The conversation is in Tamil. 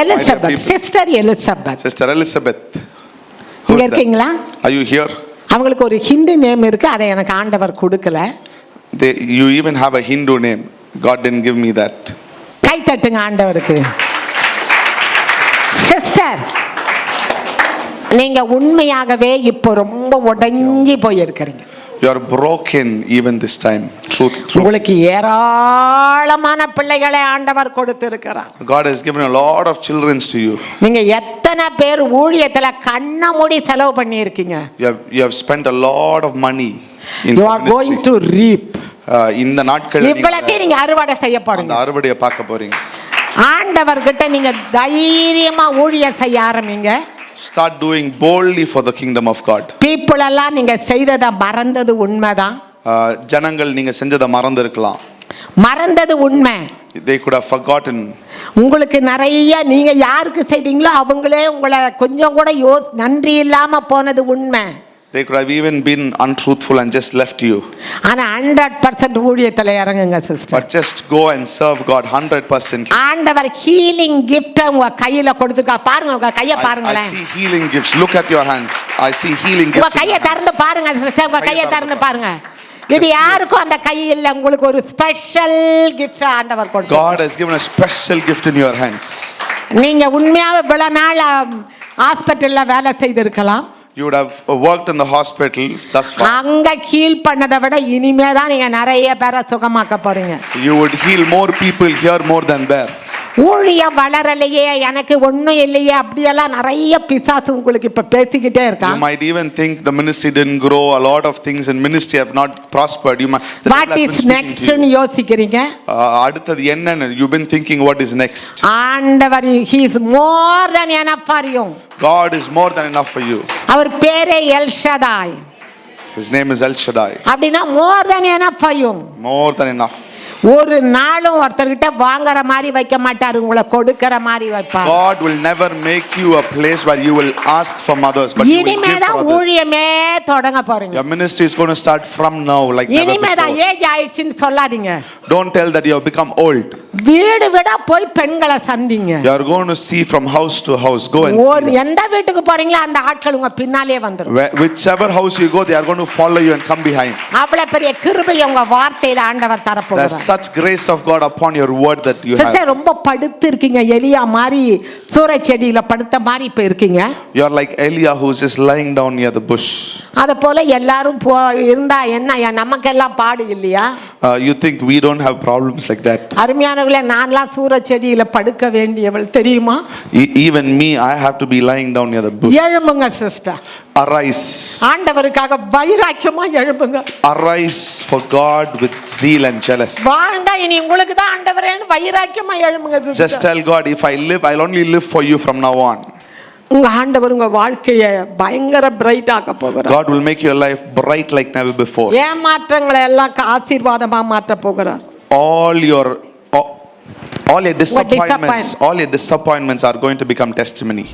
Elizabeth. Sister Elizabeth Sister Elizabeth. இங்க? இருக்கீங்களா Are you here? அவங்களுக்கு ஒரு ஹிந்து நேம் இருக்கு அதை எனக்கு ஆண்டவர் கொடுக்கல They, you even have a Hindu name. God didn't give me that. கை தட்டுங்க ஆண்டவருக்கு சிஸ்டர் நீங்க உண்மையாகவே இப்போ ரொம்ப உடைஞ்சி போயிருக்கிறீங்க You are broken even this time. Truth. உங்களுக்கு ஏராளமான பிள்ளைகளை ஆண்டவர் கொடுத்திருக்கிறார் God has given a lot of children to you. நீங்க எத்தனை பேர் ஊழியத்துல கண்ண மூடி செலவு பண்ணியிருக்கீங்க You have, you have spent a lot of money in you are going ministry. To reap Uh, இந்த நாட்கள் இவ்வளத்தையும் நீங்க அறுவடை செய்ய போறீங்க அறுவடையை பார்க்க போறீங்க ஆண்டவர்கிட்ட நீங்க தைரியமா ஊழியம் செய்ய ஆரம்பிங்க Start doing boldly for the kingdom of God. People எல்லாம் நீங்க செய்ததை மறந்தது உண்மைதான் ஜனங்கள் நீங்க செஞ்சதை மறந்திருக்கலாம். மறந்தது உண்மை. They could have forgotten. உங்களுக்கு நிறைய நீங்க யாருக்கு செய்தீங்களோ அவங்களே உங்களை கொஞ்சம் கூட யோ நன்றி இல்லாம போனது உண்மை. They could have even been untruthful and just left you. ஆனா ஹண்ட்ரட் பர்சன்ட் ஊழியத்துல இறங்குங்க sister but just go and serve God 100% ஆண்டவர் ஹீலிங் கிஃப்ட் உங்க கையில கொடுத்துருக்கா பாருங்க உங்க கைய I, I பாருங்களேன். see healing gifts. Look at your hands. I see healing gifts கையை. திறந்து பாருங்க சிஸ்டர் உங்க கையை கையை திறந்து பாருங்க. இது யாருக்கும் அந்த கை இல்ல. உங்களுக்கு ஒரு ஸ்பெஷல் கிஃப்ட் ஆண்டவர் கொடுத்து God has given a special gift in your hands. நீங்க உண்மையாவே இவ்வளவு நாள் ஹாஸ்பிட்டல்ல வேலை செய்திருக்கலாம். You would have worked in the hospital thus far அங்க ஹீல் பண்ணதை விட இனிமே தான் நீங்க நிறைய பேரை சுகமாக்க போறீங்க you would heal more people here more than there ஊழியம் வளரலையே எனக்கு ஒண்ணும் இல்லையே அப்படியெல்லாம் நிறைய பிசாசு உங்களுக்கு இப்ப பேசிக்கிட்டே You இருக்கான் might even think the ministry didn't grow. A lot of things in ministry have not prospered. You might. speaking to you. நெக்ஸ்ட்னு யோசிக்கிறீங்க Uh, அடுத்தது என்னன்னு you've been thinking what is next. ஆண்டவர் he is more than enough for you God is more than enough for you. அவர் பேரே El Shaddai His name is El Shaddai. அப்படின்னா more than enough for you More than enough. ஒரு நாளும் ஒருத்தர்கிட்ட வாங்குற மாதிரி வைக்க மாட்டாரு உங்களை கொடுக்கிற மாதிரி வைப்பார் God will never make you a place where you will ask from others, but இனிமே தான். ஊழியமே தொடங்க போறீங்க Your ministry is going to start from now, like never இனிமே தான் before. ஏஜ் ஆயிடுச்சுன்னு சொல்லாதீங்க Don't tell that you have become old. வீடு விட போய் பெண்களை சந்திங்க You are going to see from house to house. Go and ஒரு. எந்த வீட்டுக்கு போறீங்களோ அந்த ஆட்கள் உங்க பின்னாலே வந்துரும் Whichever house you go, they are going to follow you and come behind. அவ்வளவு பெரிய கிருபை உங்க வார்த்தையில ஆண்டவர் There's தரப்போகிறார் such grace of God upon your word that you have. Sister ரொம்ப படுத்து இருக்கீங்க எலியா மாதிரி சூறை செடியில படுத்த மாதிரி இப்ப இருக்கீங்க You're like Elia who's just lying down near the bush. அத போல எல்லாரும் இருந்தா என்ன என் நமக்கெல்லாம் பாடு இல்லையா Uh, you think we don't have problems like that? அருமையானவர்களே நான்லாம் சூறை செடியில படுக்க வேண்டியவள் தெரியுமா E- even me, I have to be lying down near the bush. எழும்புங்க சிஸ்டர் Arise. ஆண்டவருக்காக வைராக்கியமா எழும்புங்க Arise for God with zeal and jealous. வாழ்ந்தா இனி உங்களுக்கு தான் ஆண்டவரேன்னு வைராக்கியமா எழும்புங்க Just sister. tell God, if I live, I'll only live for you from now on. உங்க ஆண்டவர் உங்க வாழ்க்கைய பயங்கர பிரைட் ஆக்க போகிறார் God will make your life bright like never before. ஏமாற்றங்களை எல்லாம் ஆசீர்வாதமா மாற்ற போகிறார் All your all your disappointments, disappoint- all your disappointments are going to become testimony.